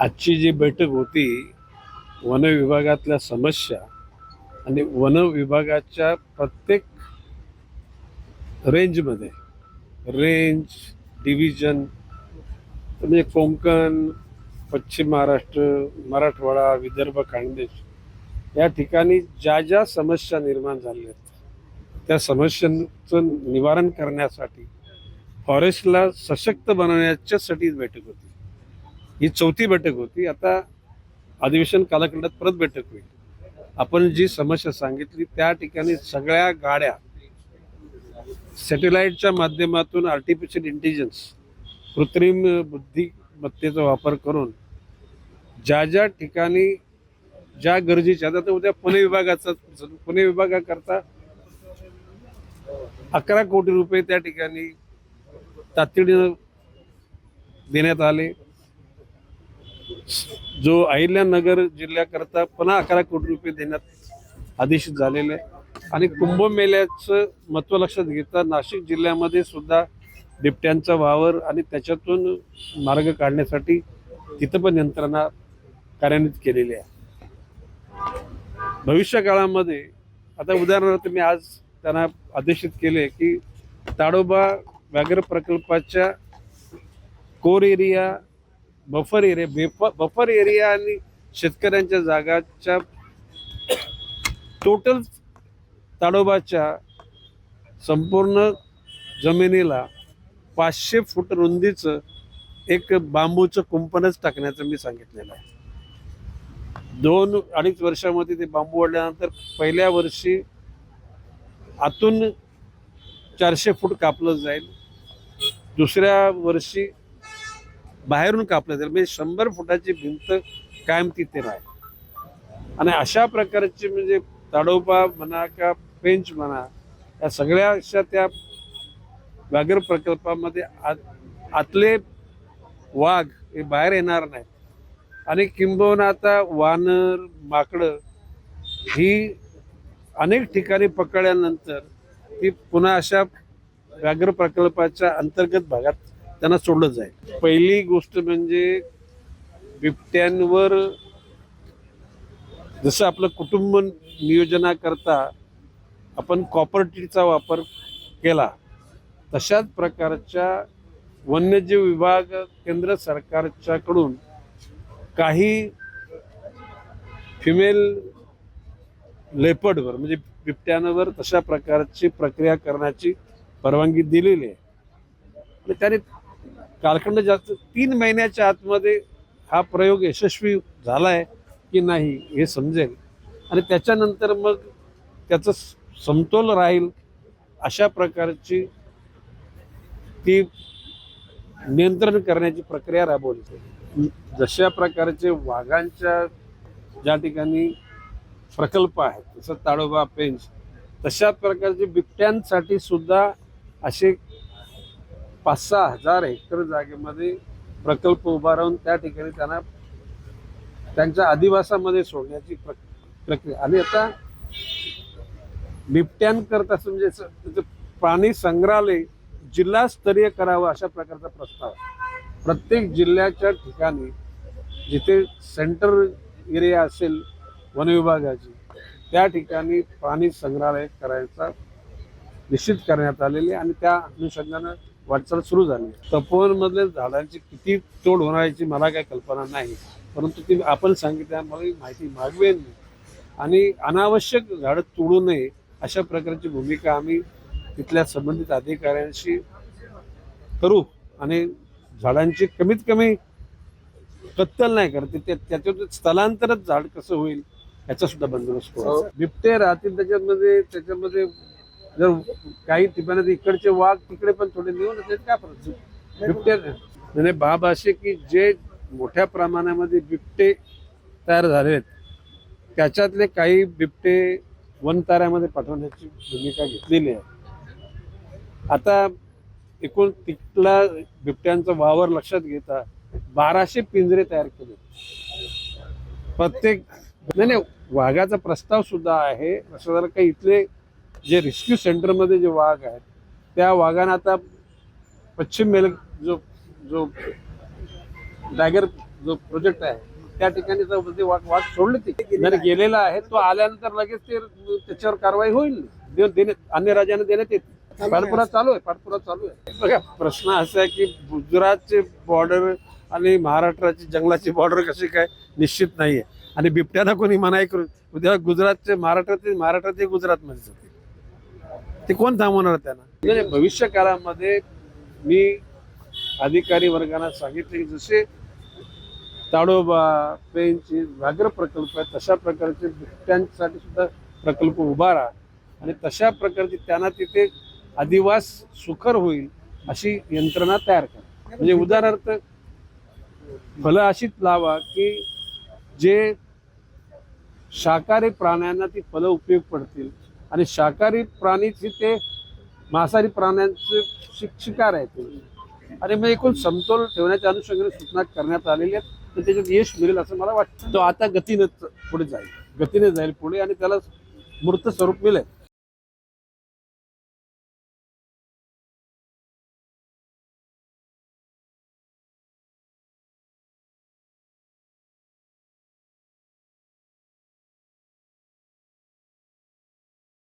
आजची जी बैठक होती वन विभागातल्या समस्या आणि वन विभागाच्या प्रत्येक रेंजमध्ये रेंज डिव्हिजन म्हणजे कोंकण पश्चिम महाराष्ट्र मराठवाडा विदर्भ खानदेश या ठिकाणी ज्या ज्या समस्या निर्माण झाल्या आहेत त्या समस्यांचं निवारण करण्यासाठी फॉरेस्टला सशक्त बनवण्याच्यासाठी बैठक होती. ही चौथी बैठक होती. आता अधिवेशन कालखंडात परत बैठक होईल. आपण जी समस्या सांगितली त्या ठिकाणी सगळ्या गाड्या सॅटेलाईटच्या माध्यमातून आर्टिफिशियल इंटेलिजन्स कृत्रिम बुद्धिमत्तेचा वापर करून ज्या ज्या ठिकाणी ज्या गरजेच्या आता उद्या पुणे विभागाचा पुणे विभागाकरता अकरा कोटी रुपये त्या ठिकाणी तातडीनं देण्यात आले. जो अहिल्यानगर जिल्ह्याकरता पुन्हा अकरा कोटी रुपये देण्यात आदेशित झालेले आहे. आणि कुंभमेळ्याचं महत्त्व लक्षात घेता नाशिक जिल्ह्यामध्ये सुद्धा बिबट्यांचा वावर आणि त्याच्यातून मार्ग काढण्यासाठी तिथं पण यंत्रणा कार्यान्वित केलेली आहे भविष्य काळामध्ये आता उदाहरणार्थ मी आज त्यांना आदेशित केले की ताडोबा व्याघ्र प्रकल्पाच्या कोर एरिया बफर एरिया बेफ बफर एरिया आणि शेतकऱ्यांच्या जागाच्या टोटल ताडोबाच्या संपूर्ण जमिनीला पाचशे फूट रुंदीचं एक बांबूचं कुंपणच टाकण्याचं मी सांगितलेलं आहे. दोन अडीच वर्षामध्ये ते बांबू वाढल्यानंतर पहिल्या वर्षी आतून चारशे फूट कापलं जाईल. दुसऱ्या वर्षी बाहेरून कापलं जाईल. म्हणजे शंभर फुटाची भिंत कायम तिथे राहील. आणि अशा प्रकारचे म्हणजे ताडोबा म्हणा का पेंच म्हणा या सगळ्या अशा त्या व्याघ्र प्रकल्पामध्ये आत- आतले वाघ हे बाहेर येणार नाहीत. आणि किंबहुना आता वानर माकडं ही अनेक ठिकाणी पकडल्यानंतर ती पुन्हा अशा व्याघ्र प्रकल्पाच्या अंतर्गत भागात त्यांना सोडलं जाईल. पहिली गोष्ट म्हणजे बिबट्यांवर जसं आपलं कुटुंब नियोजनाकरता आपण कॉपर्टीचा वापर केला तशाच प्रकारच्या वन्यजीव विभाग केंद्र सरकारच्याकडून काही फिमेल लेपर्डवर म्हणजे बिबट्यांवर तशा प्रकारची प्रक्रिया करण्याची परवानगी दिलेली आहे. आणि त्याने कालखंड जास्त तीन महिन्याच्या आतमध्ये हा प्रयोग यशस्वी झाला आहे की नाही हे समजेल. आणि त्याच्यानंतर मग त्याचं समतोल राहील अशा प्रकारची ती नियंत्रण करण्याची प्रक्रिया राबवली जशा प्रकारचे वाघांच्या ज्या ठिकाणी प्रकल्प आहेत जसं ताडोबा पेंच तशा प्रकारचे बिबट्यांसाठी सुद्धा असे पाच सहा हजार हेक्टर जागेमध्ये प्रकल्प उभा राहून त्या ठिकाणी त्यांना त्यांच्या अधिवासामध्ये सोडण्याची प्र प्रक्रिया. आणि आता बिबट्यांकरता असं म्हणजे, म्हणजे प्राणी संग्रहालय जिल्हास्तरीय करावं अशा प्रकारचा प्रस्ताव. प्रत्येक जिल्ह्याच्या ठिकाणी जिथे सेंटर एरिया असेल वनविभागाची त्या ठिकाणी प्राणी संग्रहालय करायचा निश्चित करण्यात आलेली आहे. आणि त्या अनुषंगानं वाटचाल सुरू झाली. तपोवनमधल्या झाडांची किती तोड होणार याची मला काही कल्पना नाही. परंतु ती आपण सांगितल्यामुळे माहिती मागवेन आणि अनावश्यक झाडं तोडू नये अशा प्रकारची भूमिका आम्ही तिथल्या संबंधित अधिकाऱ्यांशी करू. आणि झाडांची कमीत कमी कत्तल नाही करते ते त्याच्यातून स्थलांतरच झाड कसं होईल याचा सुद्धा बंदोबस्त करू. बिबटे राहतील त्याच्यामध्ये त्याच्यामध्ये जर काही ठिकाणी इकडचे वाघ तिकडे पण थोडे नेऊन त्याच्यात काय फरक बिबटे म्हणजे बाब असे की जे मोठ्या प्रमाणामध्ये बिबटे तयार झाले आहेत त्याच्यातले काही बिबटे वनताऱ्यामध्ये पाठवण्याची भूमिका घेतलेली आहे. आता एकूण तिथला बिबट्यांचा वावर लक्षात घेता बाराशे पिंजरे तयार केले प्रत्येक नाही नाही वाघाचा प्रस्ताव सुद्धा आहे. असं झालं काही इथले जे रेस्क्यू सेंटरमध्ये जे वाघ आहेत त्या वाघांना आता पश्चिम मेल जो जो टायगर जो प्रोजेक्ट आहे त्या ठिकाणी ते वाघ वाघ सोडले ते. गेलेला आहे तो आल्यानंतर लगेच ते त्याच्यावर कारवाई होईल. अन्य राज्याने देण्यात येते. पाठपुरा चालू आहे पाठपुरा चालू आहे. बघा प्रश्न असा आहे की गुजरातचे बॉर्डर आणि महाराष्ट्राची जंगलाची बॉर्डर कशी काय निश्चित नाहीये. आणि बिबट्याला कोणी मनाई करू उद्या गुजरातचे महाराष्ट्राचे महाराष्ट्राचे गुजरातमध्ये जातील. ते कोण थांबवणार त्यांना? भविष्य काळामध्ये मी अधिकारी वर्गांना सांगितले की जसे ताडोबा पेनचे व्याघ्र प्रकल्प आहे तशा प्रकारचे बिबट्यांसाठी सुद्धा प्रकल्प उभारा आणि तशा प्रकारची त्यांना तिथे अधिवास सुखर होईल अशी यंत्रणा तयार करा. म्हणजे उदाहरणार्थ फलं अशीच लावा की जे शाकाहारी प्राण्यांना ती फलं उपयोग पडतील. आणि शाकाहारी प्राणीची ते मांसाहारी प्राण्यांचे शिक- शिकार आहेत. आणि मग एकूण समतोल ठेवण्याच्या अनुषंगाने सूचना करण्यात आलेल्या आहेत. तर त्याच्यात यश मिळेल असं मला वाटतं. तो आता गतीने पुढे जाईल. गतीने जाईल पुढे आणि त्याला मूर्त स्वरूप मिळेल.